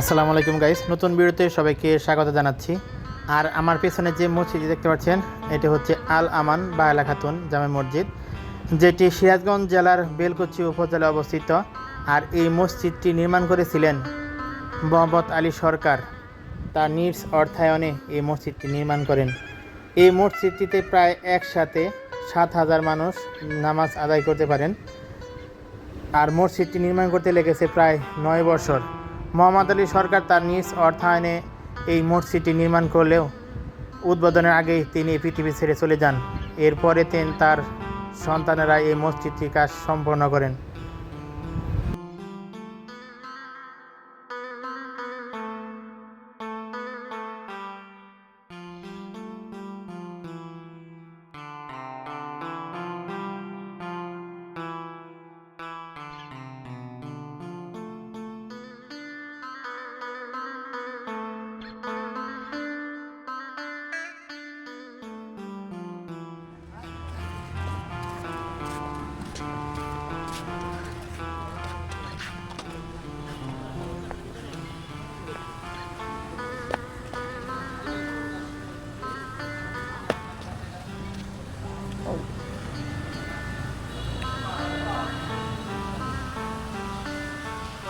আসসালামু আলাইকুম গাইস নতুন ভিডিওতে সবাইকে স্বাগত জানাচ্ছি। আর আমার পেছনে যে মসজিদ দেখতে পাচ্ছেন, এটি হচ্ছে আল আমান বায়লা খাতুন জামে মসজিদ, যেটি সিরাজগঞ্জ জেলার বেলকুচি উপজেলায় অবস্থিত। আর এই মসজিদটি নির্মাণ করেছিলেন মোহাম্মদ আলী সরকার। তার নিজ অর্থায়নে এই মসজিদটি নির্মাণ করেন। এই মসজিদটিতে প্রায় একসাথে সাত হাজার মানুষ নামাজ আদায় করতে পারেন। আর মসজিদটি নির্মাণ করতে লেগেছে প্রায় নয় বছর। মোহাম্মদ আলী সরকার তার নিজ অর্থায়নে এই মসজিদটি নির্মাণ করলেও উদ্বোধনের আগেই তিনি পৃথিবী ছেড়ে চলে যান। এরপরে তিনি তার সন্তানেরা এই মসজিদটি কাজ সম্পন্ন করেন।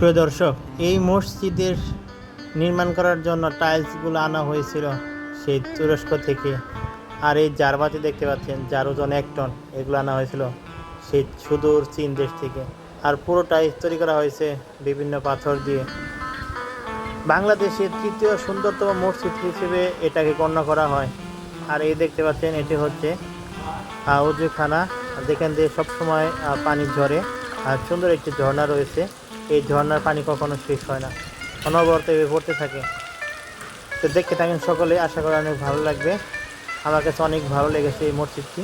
প্রিয় দর্শক, এই মসজিদের নির্মাণ করার জন্য টাইলসগুলো আনা হয়েছিল সেই তুরস্ক থেকে। আর এই জারবাতি দেখতে পাচ্ছেন, যার ওজন এক টন, এগুলো আনা হয়েছিল সেই সুদূর চীন দেশ থেকে। আর পুরো টাইলস তৈরি করা হয়েছে বিভিন্ন পাথর দিয়ে। বাংলাদেশের তৃতীয় সুন্দরতম মসজিদ হিসেবে এটাকে গণ্য করা হয়। আর এই দেখতে পাচ্ছেন, এটি হচ্ছে উজুখানা যেখান দিয়ে সবসময় পানি ঝরে। আর সুন্দর একটি ঝর্ণা রয়েছে। এই ঝর্নার পানি কখনো শেষ হয় না। অনবরত এভাবে পড়তে থাকে। তো দেখতে থাকেন সকলে, আশা করি অনেক ভালো লাগবে। আমার কাছে অনেক ভালো লেগেছে এই মসজিদটি।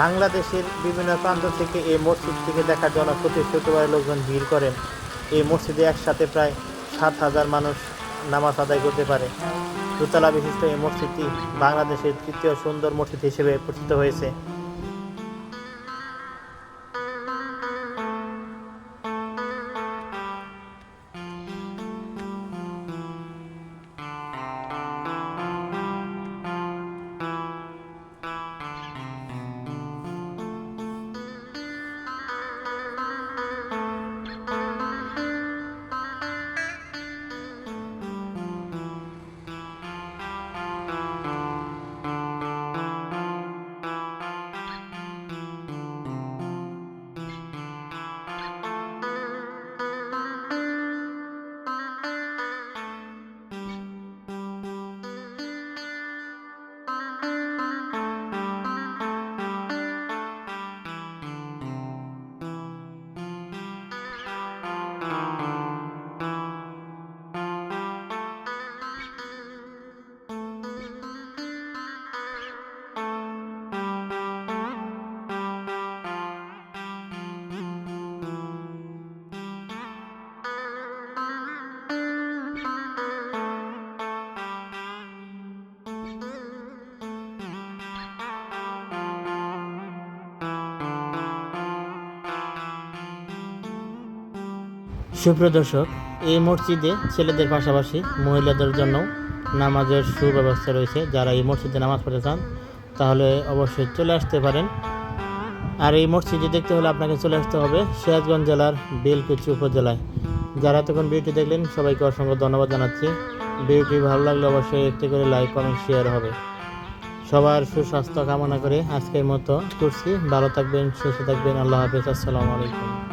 বাংলাদেশের বিভিন্ন প্রান্ত থেকে এই মসজিদটিকে দেখার জন্য প্রতি শুক্রবার লোকজন ভিড় করেন। এই মসজিদে একসাথে প্রায় সাত হাজার মানুষ নামাজ আদায় করতে পারে। দোতলা বিশিষ্ট এই মসজিদটি বাংলাদেশের তৃতীয় সুন্দর মসজিদ হিসেবে পরিচিত হয়েছে। সুপ্রিয় দর্শক, এই মসজিদে ছেলেদের পাশাপাশি মহিলাদের জন্য নামাজের সুব্যবস্থা রয়েছে। যারা এই মসজিদে নামাজ পড়তে চান, তাহলে অবশ্যই চলে আসতে পারেন। আর এই মসজিদে দেখতে হলে আপনাকে চলে আসতে হবে সিরাজগঞ্জ জেলার বেলকুচি উপজেলায়। যারা তখন ভিডিওটি দেখলেন, সবাইকে অসংখ্য ধন্যবাদ জানাচ্ছি। ভিডিওটি ভালো লাগলে অবশ্যই একটি করে লাইক, কমেন্ট, শেয়ার হবে। সবার সুস্বাস্থ্য কামনা করে আজকের মতো করছি। ভালো থাকবেন, সুস্থ থাকবেন। আল্লাহ হাফিজ। আসসালামু আলাইকুম।